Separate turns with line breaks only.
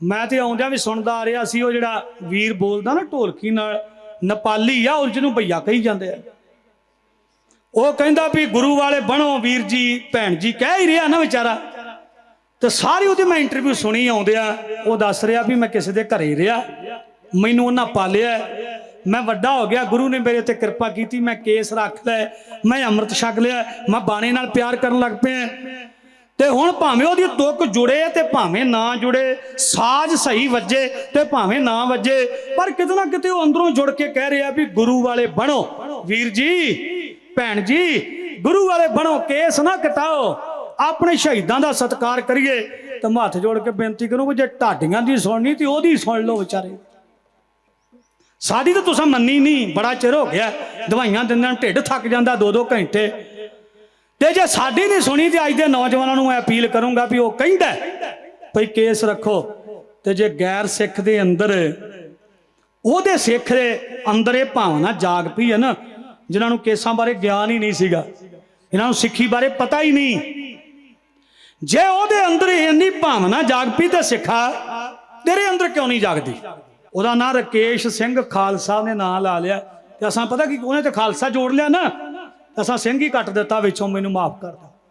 ਮੈਂ ਤੇ ਆਉਂਦਿਆਂ ਵੀ ਸੁਣਦਾ ਆ ਰਿਹਾ ਸੀ, ਉਹ ਜਿਹੜਾ ਵੀਰ ਬੋਲਦਾ ਨਾ ਢੋਲਕੀ ਨਾਲ, ਨੇਪਾਲੀ ਆ ਉਹ ਜਿਹਨੂੰ ਭਈਆ ਕਹੀ ਜਾਂਦੇ ਆ। ਉਹ ਕਹਿੰਦਾ ਵੀ ਗੁਰੂ ਵਾਲੇ ਬਣੋ ਵੀਰ ਜੀ, ਭੈਣ ਜੀ, ਕਹਿ ਹੀ ਰਿਹਾ ਨਾ ਵਿਚਾਰਾ। ਤੇ ਸਾਰੀ ਉਹਦੀ ਮੈਂ ਇੰਟਰਵਿਊ ਸੁਣੀ ਆਉਂਦਿਆਂ, ਉਹ ਦੱਸ ਰਿਹਾ ਵੀ ਮੈਂ ਕਿਸੇ ਦੇ ਘਰੇ ਰਿਹਾ, ਮੈਨੂੰ ਉਹਨਾਂ ਪਾਲਿਆ। ਮੈਂ ਵੱਡਾ ਹੋ ਗਿਆ, ਗੁਰੂ ਨੇ ਮੇਰੇ ਤੇ ਕਿਰਪਾ ਕੀਤੀ, ਮੈਂ ਕੇਸ ਰੱਖ ਲਿਆ, ਮੈਂ ਅੰਮ੍ਰਿਤ ਛਕ ਲਿਆ, ਮੈਂ ਬਾਣੇ ਨਾਲ ਪਿਆਰ ਕਰਨ ਲੱਗ ਪਿਆ। ਤੇ ਹੁਣ ਭਾਵੇਂ ਉਹਦੀ ਦੁੱਖ ਜੁੜੇ ਤੇ ਭਾਵੇਂ ਨਾ ਜੁੜੇ, ਸਾਜ਼ ਸਹੀ ਵੱਜੇ ਤੇ ਭਾਵੇਂ ਨਾ ਵੱਜੇ, ਪਰ ਕਿਤੇ ਨਾ ਕਿਤੇ ਉਹ ਅੰਦਰੋਂ ਜੁੜ ਕੇ ਕਹਿ ਰਿਹਾ ਵੀ ਗੁਰੂ ਵਾਲੇ ਬਣੋ। ਵੀਰ ਜੀ, ਭੈਣ ਜੀ, ਗੁਰੂ ਵਾਲੇ ਬਣੋ, ਕੇਸ ਨਾ ਕਟਾਓ, ਆਪਣੇ ਸ਼ਹੀਦਾਂ ਦਾ ਸਤਿਕਾਰ ਕਰੀਏ। ਤੇ ਹੱਥ ਜੋੜ ਕੇ ਬੇਨਤੀ ਕਰੂੰ ਵੀ ਜੇ ਢਾਡੀਆਂ ਦੀ ਸੁਣਨੀ ਤੇ ਉਹਦੀ ਸੁਣ ਲਓ ਵਿਚਾਰੇ। ਸਾਡੀ ਤਾਂ ਤੁਸੀਂ ਮੰਨੀ ਨਹੀਂ, ਬੜਾ ਚਿਰ ਹੋ ਗਿਆ, ਦਵਾਈਆਂ ਦਿੰਦੇ ਢਿੱਡ ਥੱਕ ਜਾਂਦਾ ਦੋ ਦੋ ਘੰਟੇ। ਤੇ ਜੇ ਸਾਡੀ ਨਹੀਂ ਸੁਣੀ ਤੇ ਅੱਜ ਦੇ ਨੌਜਵਾਨਾਂ ਨੂੰ ਮੈਂ ਅਪੀਲ ਕਰੂੰਗਾ ਵੀ ਉਹ ਕਹਿੰਦਾ ਭਈ ਕੇਸ ਰੱਖੋ ਤੇ ਜੇ ਗੈਰ ਸਿੱਖ ਦੇ ਅੰਦਰ ਉਹਦੇ ਸਿੱਖ ਦੇ ਅੰਦਰ ਇਹ ਭਾਵਨਾ ਜਾਗ ਪਈ ਹੈ ਨਾ, ਜਿਨ੍ਹਾਂ ਨੂੰ ਕੇਸਾਂ ਬਾਰੇ ਗਿਆਨ ਹੀ ਨਹੀਂ ਸੀਗਾ, ਇਹਨਾਂ ਨੂੰ ਸਿੱਖੀ ਬਾਰੇ ਪਤਾ ਹੀ ਨਹੀਂ। ਜੇ ਉਹਦੇ ਅੰਦਰ ਇੰਨੀ ਭਾਵਨਾ ਜਾਗ ਪਈ ਤੇ ਸਿੱਖਾ ਤੇਰੇ ਅੰਦਰ ਕਿਉਂ ਨਹੀਂ ਜਾਗਦੀ? ਉਹਦਾ ਨਾਂ ਰਕੇਸ਼ ਸਿੰਘ ਖਾਲਸਾ ਨੇ ਨਾਂ ਲਾ ਲਿਆ ਤੇ ਅਸਾਂ ਪਤਾ ਕਿ, ਉਹਨੇ ਤੇ ਖਾਲਸਾ ਜੋੜ ਲਿਆ ਨਾ। ਅਸਾਂ ਸਿੰਘ ਹੀ ਕੱਟ ਦਿੱਤਾ ਵਿੱਚੋਂ ਮੈਨੂੰ ਮਾਫ ਕਰ ਦੇ